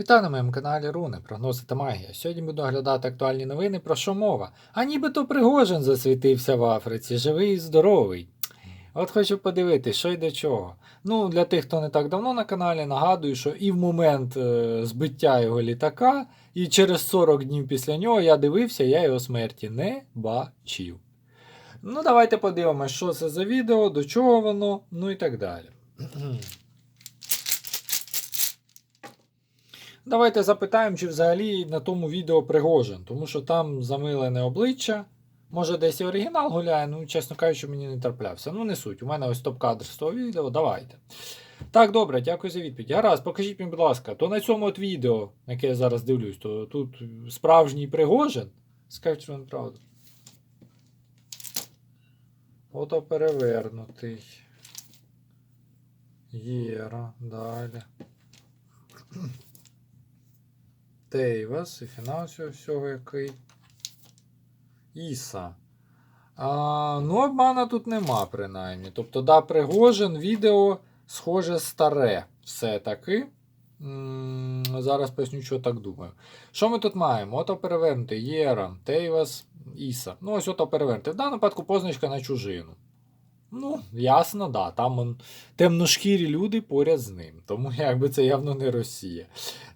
Вітаю на моєму каналі Руни, прогнози та магія. Сьогодні буду оглядати актуальні новини про що мова. А нібито Пригожин засвітився в Африці, живий і здоровий. От хочу подивитись, що й до чого. Ну, для тих, хто не так давно на каналі, нагадую, що і в момент е, збиття його літака, і через 40 днів після нього я дивився, я його смерті не бачив. Ну, давайте подивимось, що це за відео, до чого воно, ну і так далі. Давайте запитаємо, чи взагалі на тому відео Пригожин, тому що там замилене обличчя. Може, десь і оригінал гуляє, ну, чесно кажучи, мені не траплявся. Ну, не суть. У мене ось топ-кадр з того відео. Давайте. Так, добре, дякую за відповідь. Гаразд, покажіть мені, будь ласка, то на цьому от відео, яке я зараз дивлюсь, то тут справжній Пригожин. Скажіть вам правду. Ото перевернутий. Єра, далі. Тейвас і фінансово всього який. Іса. А, ну, обмана тут нема, принаймні. Тобто, да, Пригожин, відео схоже старе. Все-таки. Зараз поясню, що так думаю. Що ми тут маємо? Ото перевернути Єра, Тейвас, Іса. Ну, ось ото перевернути. В даному випадку позначка на чужину. Ну, ясно, да. Там он, темношкірі люди поряд з ним. Тому якби це явно не Росія.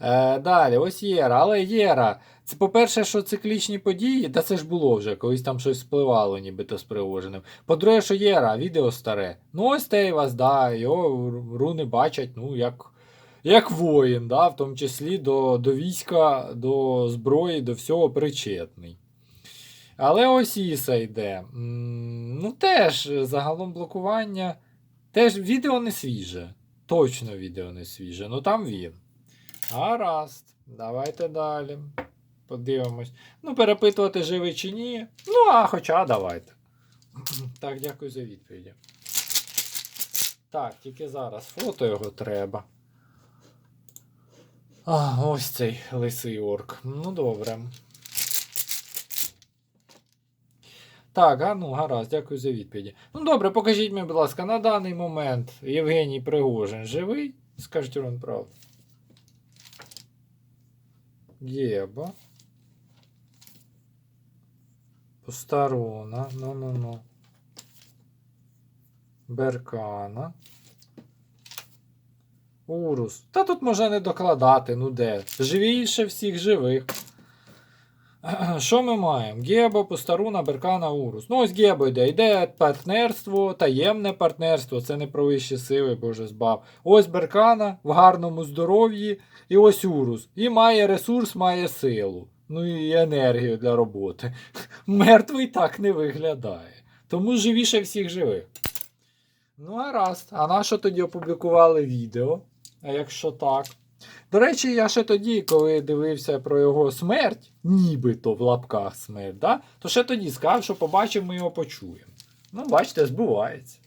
Е, далі, ось Єра. Але Єра. Це, по-перше, що циклічні події, та це ж було вже, колись там щось впливало, нібито з Пригожиним. По-друге, що Єра, відео старе. Ну, ось те вас, да, його руни бачать, ну, як. Як воїн, да, в тому числі до, до війська, до зброї, до всього причетний. Але ось Іса йде. Ну, теж е, загалом блокування. Теж відео не свіже. Точно відео не свіже. Ну там він. Гаразд. Давайте далі. Подивимось. Ну, перепитувати живий чи ні. Ну, а хоча давайте. Так, дякую за відповіді. Так, тільки зараз фото його треба. А, ось цей лисий орк. Ну, добре. Так, а ну гаразд, дякую за відповіді. Ну добре, покажіть мені, будь ласка, на даний момент Євгеній Пригожин живий? Скажіть вам правду. Єба. Постарона. Ну-ну-ну. Беркана. Урус. Та тут можна не докладати, ну де. Живіше всіх живих. Що ми маємо? Гебо, Постаруна, Беркана, Урус. Ну, ось Гебо йде. Йде партнерство, таємне партнерство, це не про вищі сили, боже збав. Ось Беркана в гарному здоров'ї, і ось Урус. І має ресурс, має силу. Ну і енергію для роботи. Мертвий так не виглядає. Тому живіше всіх живих. Ну, гаразд. А на що тоді опублікували відео? А якщо так? До речі, я ще тоді, коли дивився про його смерть, нібито в лапках смерть, да, то ще тоді сказав, що побачимо, ми його почуємо. Ну, бачите, збувається.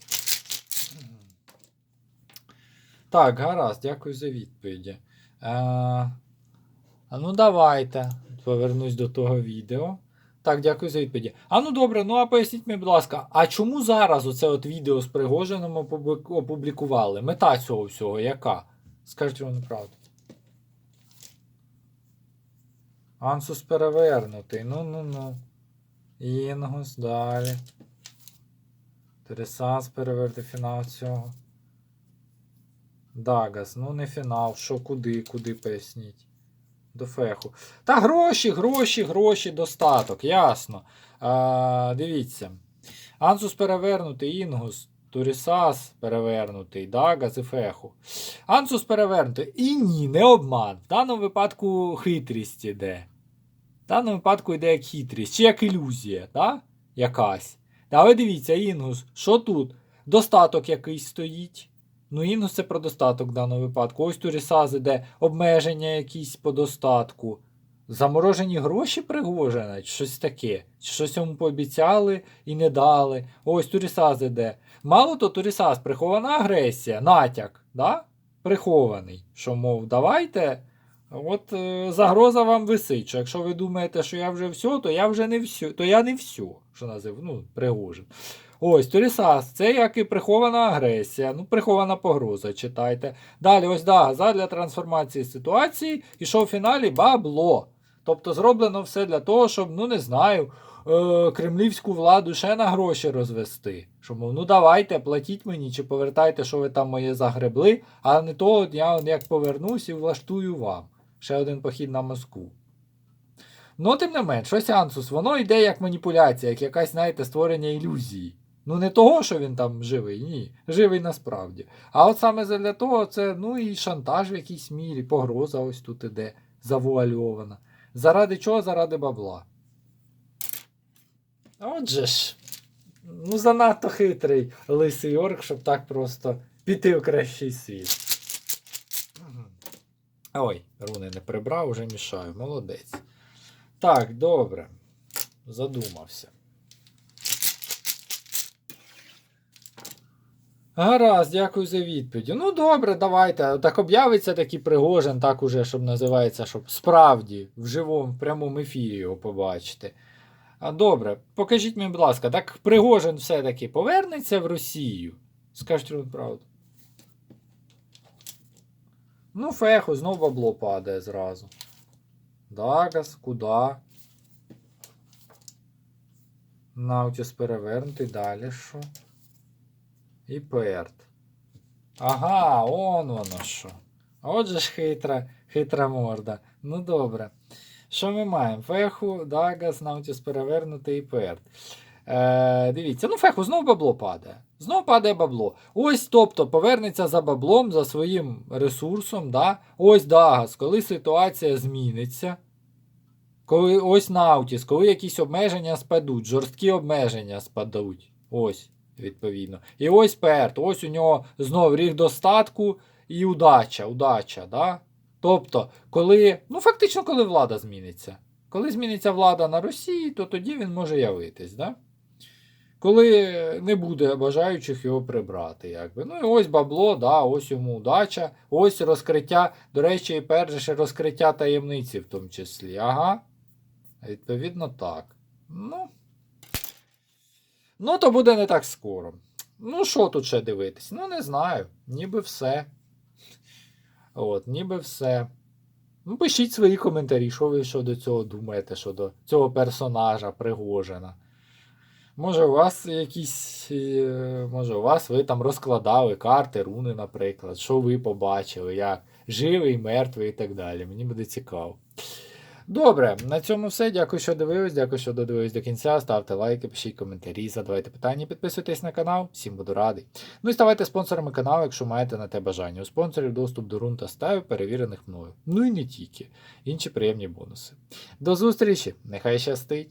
Так, гаразд, дякую за відповіді. Е, а ну, давайте. Повернусь до того відео. Так, дякую за відповіді. А ну добре, ну а поясніть мені, будь ласка, а чому зараз оце от відео з Пригожином опублікували? Мета цього всього яка? Скажіть вам правду. Ансус перевернутий. Ну-ну-ну. Інгус, далі. Тересас переверти фінал цього. Дагас, ну не фінал. Що куди, куди поясніть? До феху. Та гроші, гроші, гроші, достаток, ясно. А, дивіться. Ансус перевернутий, Інгус, Турісас перевернутий, Дагас і феху. Ансус перевернутий. І ні, не обман. В даному випадку хитрість іде. В даному випадку йде як хитрість, чи як ілюзія, да? якась. Ви дивіться, Інгус, що тут? Достаток якийсь стоїть. Ну, Інгус це про достаток в даному випадку. Ось Турісаз іде обмеження якісь по достатку. Заморожені гроші Пригожина, щось таке. Щось йому пообіцяли і не дали. Ось Турісаз іде. Мало то Турісаз, прихована агресія, натяк, да? прихований. Що, мов, давайте. От е, загроза вам висить. Що якщо ви думаєте, що я вже все, то я вже не все, то я не все, що назив, ну, Пригожин. Ось, Торісас, це як і прихована агресія, ну, прихована погроза, читайте. Далі, ось да, задля трансформації ситуації, і що в фіналі бабло. Тобто зроблено все для того, щоб, ну не знаю, е, кремлівську владу ще на гроші розвести. Що, мов, ну давайте, платіть мені чи повертайте, що ви там моє загребли, а не то я як повернусь і влаштую вам. Ще один похід на Москву. Ну, тим не менш, ось Ансус, воно йде як маніпуляція, як якась, знаєте, створення ілюзії. Ну, не того, що він там живий, ні. Живий насправді. А от саме для того, це ну і шантаж в якійсь мірі, погроза ось тут іде, завуальована. Заради чого? Заради бабла. Отже ж, ну занадто хитрий лисий орк, щоб так просто піти в кращий світ. Ой, руни не прибрав, уже мішаю. Молодець. Так, добре. Задумався. Гаразд, дякую за відповідь. Ну добре, давайте. Так об'явиться такий Пригожин, так уже, щоб називається, щоб справді в живому, в прямому ефірі його побачити. А добре, покажіть мені, будь ласка, так Пригожин все-таки повернеться в Росію? Скажіть вам правду. Ну, феху, знов бабло падає зразу. Дагас, куди? Наутіс перевернутий, далі що? І перт. Ага, он воно що. Отже ж хитра, хитра морда. Ну добре. Що ми маємо? Феху, Дагас, Наутіс перевернутий і перт. Е, дивіться, ну феху знов бабло падає. Знов падає бабло. Ось, тобто, повернеться за баблом, за своїм ресурсом. Да? Ось Дагас, коли ситуація зміниться. Коли ось Наутіс, коли якісь обмеження спадуть, жорсткі обмеження спадуть. Ось, відповідно. І ось Перт. Ось у нього знов ріг достатку і удача. удача да? Тобто, коли, ну фактично, коли влада зміниться. Коли зміниться влада на Росії, то тоді він може явитись. Да? Коли не буде бажаючих його прибрати. Якби. Ну і ось бабло, да, ось йому удача, ось розкриття, до речі, і перше розкриття таємниці в тому числі. Ага. Відповідно, так. Ну. Ну, то буде не так скоро. Ну, що тут ще дивитись? Ну, не знаю. Ніби все. От, ніби все. Ну, пишіть свої коментарі, що ви щодо цього думаєте, щодо цього персонажа Пригожина. Може, у вас якісь. е, Може, у вас ви там розкладали карти, руни, наприклад, що ви побачили, як живий, мертвий і так далі. Мені буде цікаво. Добре, на цьому все. Дякую, що дивились. Дякую, що додивились до кінця. Ставте лайки, пишіть коментарі, задавайте питання, підписуйтесь на канал. Всім буду радий. Ну і ставайте спонсорами каналу, якщо маєте на те бажання. У спонсорів доступ до рун та стаю, перевірених мною. Ну і не тільки. Інші приємні бонуси. До зустрічі! Нехай щастить!